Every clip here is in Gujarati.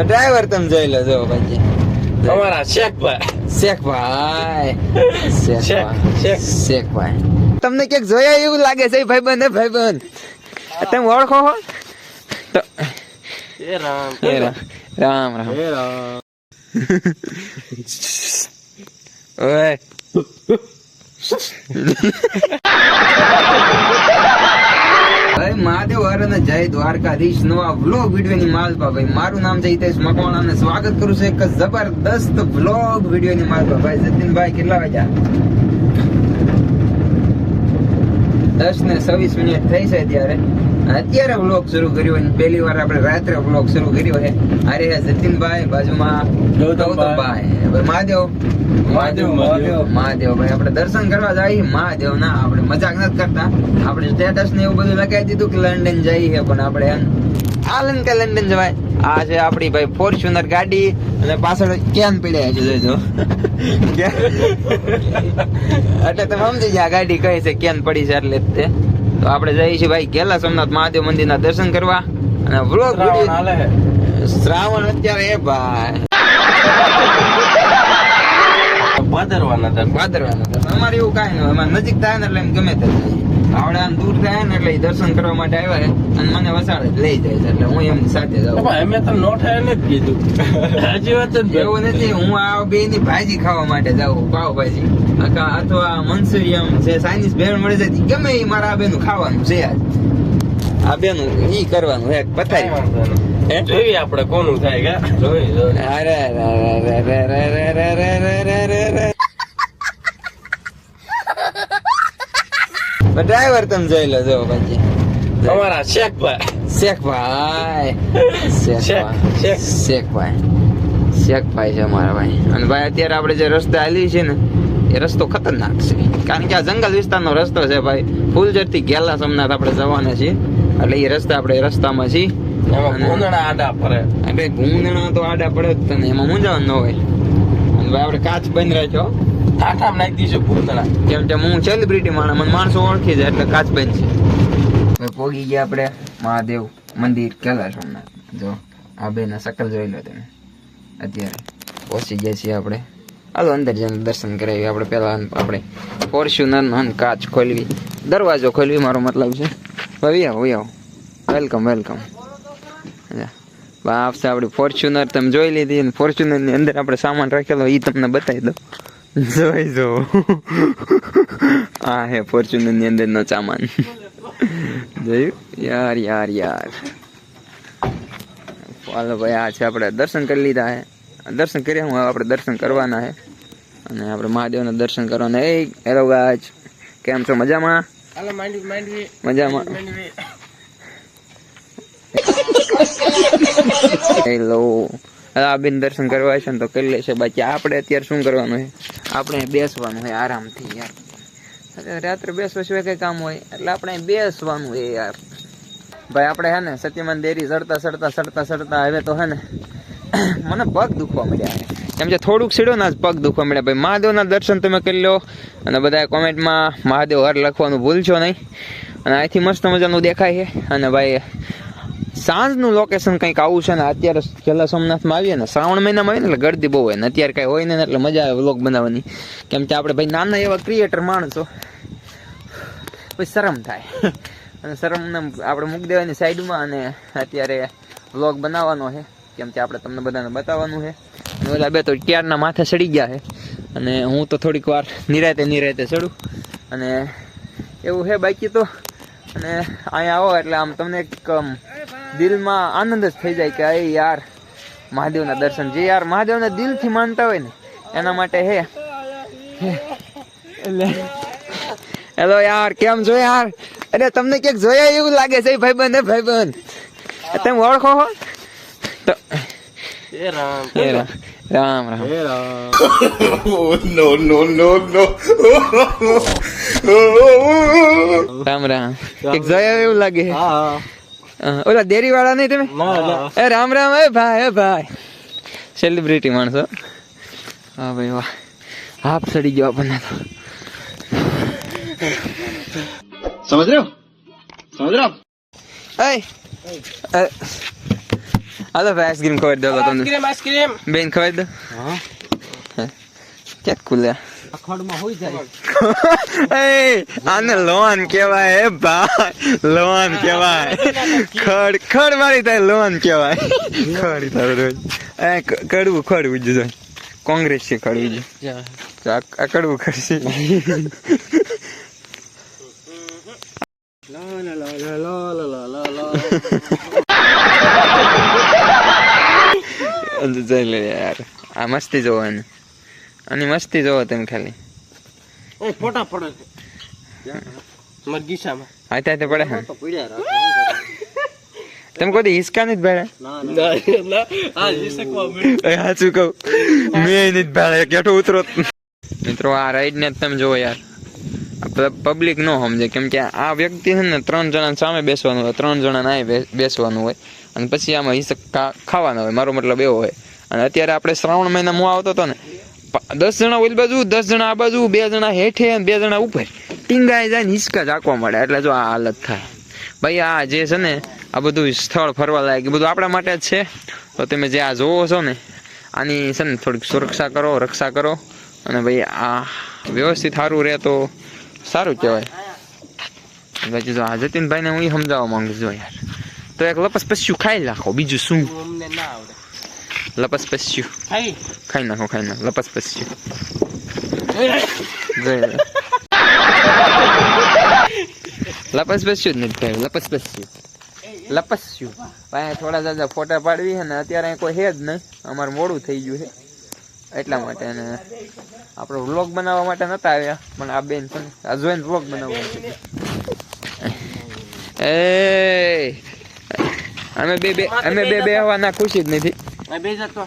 ડ્રાઈવર તમે જોઈ લો જો ભાઈ અમારા શેખભાઈ શેખભાઈ શેખ, શેખભાઈ શેખ. શેખભાઈ તમને ક્યાંક જોયા એવું લાગે છે ભાઈબંધ હે ભાઈબંધ તમે ઓળખો હો તો એ રામ એ રામ રામ રામ એ રામ ઓય ભાઈ હર અને જય દ્વારકાધીશ. નવા વ્લોગ વિડીયોની માલપા ભાઈ મારું નામ છે હિતેશ મકવાણા અને સ્વાગત કરું છું એક જબરદસ્ત વ્લોગ વિડીયોની માલપા ભાઈ. જતીનભાઈ, કેટલા વાગ્યા? દસ ને છવ્વીસ મિનિટ થઈ છે ત્યારે અત્યારે વ્લોગ શરૂ કર્યો અને પહેલી વાર આપણે રાત્રે વ્લોગ શરૂ કર્યો છે અરે જતીનભાઈ બાજુમાં ગૌતમભાઈ. મહાદેવ, મહાદેવ. મહાદેવ. ભાઈ આપણે દર્શન કરવા જઈએ મહાદેવ ના આપણે મજાક નથી કરતા. આપણે સ્ટેટસ ને એવું બધું લગાવી દીધું કે લંડન જઈએ પણ આપણે એમ હાલન કે લંડન જવાય. આ છે આપણી ભાઈ ફોર્ચ્યુનર ગાડી અને પાછળ કેન પીડ્યા છે જોજો એટલે તમે સમજી ગયા ગાડી કઈ છે કેન પડી છે એટલે તે. તો આપણે જઈએ છીએ ભાઈ ગેલા સોમનાથ મહાદેવ મંદિરના દર્શન કરવા. અને વ્લોગ શ્રાવણ અત્યારે એ ભાઈ. ભાદરવાના દર. ભાદરવાના દર્શન. અમારે એવું કાંઈ નહીં. અમારે નજીક થાય ને એટલે એમ ગમે તે આવડે આમ દૂર થાય ને એટલે દર્શન કરવા માટે આવ્યા અને મને વસાડે જ લઈ જાય છે એટલે હું એમની સાથે જાઉં અમે તો નો થાય ને જ કીધું સાચી વાત એવું નથી હું આ બે ની ભાજી ખાવા માટે જાઉં પાવ ભાજી અથવા મંચુરિયમ છે ચાઇનીઝ ભેળ મળી છે ગમે એ મારા આ બેનું ખાવાનું છે આજ આ બેનું ઈ કરવાનું એક વાંધો જોઈએ આપણે કોનું થાય અરે જોઈ જોઈ. અરે અરે અરે અરે રે ડ્રાઈવર તમે જોઈ લો જો ભાઈ. અમારા શેખભાઈ શેખભાઈ શેખ, શેખભાઈ શેખ. શેખભાઈ છે અમારા ભાઈ. અને ભાઈ અત્યારે આપણે જે રસ્તે હાલી છે ને એ રસ્તો ખતરનાક છે. કારણ કે આ જંગલ વિસ્તારનો રસ્તો છે ભાઈ. ફૂલજરથી ગેલા સોમનાથ આપણે જવાના છીએ. એટલે એ રસ્તા આપણે રસ્તામાં છીએ. એમાં આડા પડે. એટલે ભૂંદણા તો આડા પડે જ તને. એમાં મૂંઝાવાનું ન હોય. અને ભાઈ આપણે કાચ બંધ રાખ્યો. ટાટામાં નાખી દઈશું ભૂંદડા કેમ કે હું સેલિબ્રિટી માણસ મને માણસો ઓળખી જાય એટલે કાચ બંધ છે પોગી ગયા આપણે મહાદેવ મંદિર કેલા સોમનાથ. જો આ બે ના શકલ જોઈ લો તમે. અત્યારે પહોંચી ગયા છીએ આપણે. હાલો અંદર જઈને દર્શન કરાવી આપણે. પહેલા આપણે ફોર્ચ્યુનર નો કાચ ખોલવી. દરવાજો ખોલવી મારો મતલબ છે. ભાઈ આવો આવો. વેલકમ વેલકમ આપશે આપણી ફોર્ચ્યુનર. તમે જોઈ લીધી અને ફોર્ચ્યુનરની અંદર આપણે સામાન રાખેલો એ તમને બતાવી દો જોઈ જો. આ હે ફોર્ચ્યુનરની અંદર નો સામાન. જોયું? યાર યાર યાર. હાલો ભાઈ આ છે આપણે દર્શન કરી લીધા હે. દર્શન કર્યા હું આપણે દર્શન કરવાના હે. અને આપણે મહાદેવના દર્શન કરવાના. એ હેલો ગાજ કેમ છો? મજામાં? મજામાં. હેલો. આ બેન દર્શન કરવા છે ને તો કરી લેશે બાકી આપણે અત્યારે શું કરવાનું છે? આપણે બેસવાનું હોય આરામથી યાર. રાત્રે બેસવા સિવાય કંઈ કામ હોય? એટલે આપણે બેસવાનું છે યાર. ભાઈ, આપણે હે ને સત્યમાન દેરી ચડતા ચડતા ચડતા ચડતા હવે તો હે ને મને પગ દુખવા મળ્યા છે. કેમ કે થોડુંક સીડો ના પગ દુખવા મળ્યા. ભાઈ, મહાદેવના દર્શન તમે કરી લો અને બધા કોમેન્ટમાં મહાદેવ હર લખવાનું ભૂલશો નહીં. અને અહીંથી મસ્ત મજાનું દેખાય છે. અને ભાઈ સાંજનું લોકેશન કંઈક આવું છે ને, અત્યારે છેલ્લા સોમનાથમાં આવીએ ને, શ્રાવણ મહિનામાં આવીએ ને, એટલે ગરદી બહુ હોય ને, અત્યારે કાંઈ હોય ને, એટલે મજા આવે વ્લોગ બનાવવાની. કેમ કે આપણે ભાઈ નાના એવા ક્રિએટર માણસો. પછી શરમ થાય. અને શરમને આપણે મૂકી દેવાની સાઈડમાં અને અત્યારે વ્લોગ બનાવવાનો છે. કેમ કે આપણે તમને બધાને બતાવવાનું છે. અને ઓલા બે તો ક્યારના માથે ચડી ગયા છે. અને હું તો થોડીક વાર નિરાતે નિરાતે ચડું અને એવું છે બાકી તો. અને અહીંયા આવો એટલે આમ તમને એક દિલમાં આનંદ જ થઈ જાય કે અરે યાર મહાદેવના દર્શન. જે યાર મહાદેવને દિલથી માનતા હોય ને એના માટે હે. હેલો યાર કેમ છો યાર? અરે તમને ક્યાંક જોયા એવું લાગે છે ભાઈબંધ હે ભાઈબંધ. તમે ઓળખો હો? તો રામ. રામ રામ રામ. એ રામ. રામ રામ. ક્યાંક જોયા એવું લાગે હા. ઓલા દેરી વાળા નહીં તમે? એ રામ રામ હે ભાઈ હે ભાઈ. સેલિબ્રિટી માણસો હા. ભાઈ વાહ. હાફ સડી ગયો આપણને તો. સમજ રહ્યો? સમજ રહ્યો? એ હાલો ભાઈ આઈસ્ક્રીમ ખવડાવી દો તમને. આઈસ્ક્રીમ આઈસ્ક્રીમ બેન ખવડાવી દો. હા. ક્યાં કુલ્યા કડવું ખડવું જ કોંગ્રેસ છે ખડવું કડવું ખડશે લા જઈ લે યાર. આ મસ્તી જોવાની. અને મસ્તી જોવો તમે ખાલી. ફોટા પડે છે. મારા ગીસામાં. હાથે હાથે પડે હા. તો પડ્યા રાખે. તમે કોઈ હિસકા નથી ભેળા ના ના. આ હિસકવા મળ્યું. એ સાચું કહું. મેં નથી ભેળા કેટો ઉતરો. મિત્રો આ રાઈડ ને તમે જોવો યાર. પબ્લિક નો સમજે કેમ કે આ વ્યક્તિ છે ને ત્રણ જણા સામે બેસવાનું હોય ત્રણ જણા ના બેસવાનું હોય. અને પછી આમાં હિસક ખાવાનો હોય મારો મતલબ એવો હોય. અને અત્યારે આપણે શ્રાવણ મહિના મું આવતો હતો ને દસ જણા ઓલી બાજુ દસ જણા આ બાજુ બે જણા હેઠે અને બે જણા ઉપર. ટીંગાઈ જાય ને હિસકા ઝાંકવા મળે એટલે જો આ હાલત થાય. ભાઈ આ જે છે ને આ બધું સ્થળ ફરવા લાયક એ બધું આપણા માટે જ છે. તો તમે જે આ જોવો છો ને આની છે ને થોડીક સુરક્ષા કરો રક્ષા કરો. અને ભાઈ આ વ્યવસ્થિત સારું રહે તો સારું કહેવાય. પછી જો આ જતીનભાઈને હું એ સમજાવવા માંગુ છું યાર. તો એક લપસ પસ્યું ખાઈ નાખો બીજું શું? અમને ના આવડે. લપસ પસ્યું ખાઈ નાખો ખાઈ નાખો લપસ પસ્યું. લપસ પસ્યું જ નથી ભાઈ લપસ પસ્યું લપસ્યું ભાઈ થોડા દાદા ફોટા પાડવી છે ને અત્યારે કોઈ હે જ નહીં. અમારે મોડું થઈ ગયું છે. એટલા માટે અને આપણે વ્લોગ બનાવવા માટે નતા આવ્યા. પણ આ બેન પણ આ જોઈને વ્લોગ બનાવવા એ અમે બે બે અમે બે બે હવાના ખુશી જ નથી. બે જતો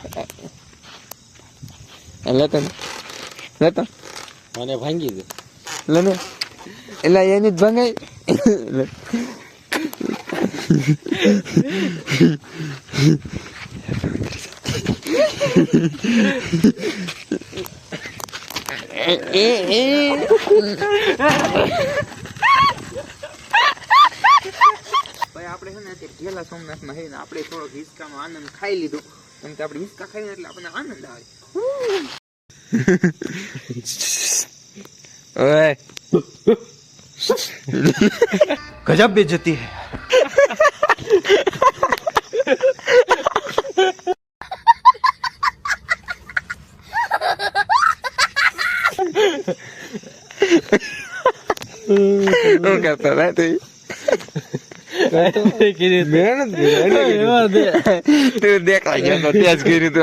લેતો લેતો મને ભાંગી દે. લેને એટલે એની જ ભંગાઈ. એ એ. આપણે છે ને અત્યારે ગેલા સોમનાથમાં છે ને આપણે થોડોક હિંચકાનો આનંદ ખાઈ લીધો. એમ તો આપણે હિંચકા ખાઈએ એટલે આપણને આનંદ આવે. ગજબ બેજતી હે. No, que મેં નથી તું દેખાય ગયો તે જ કર્યું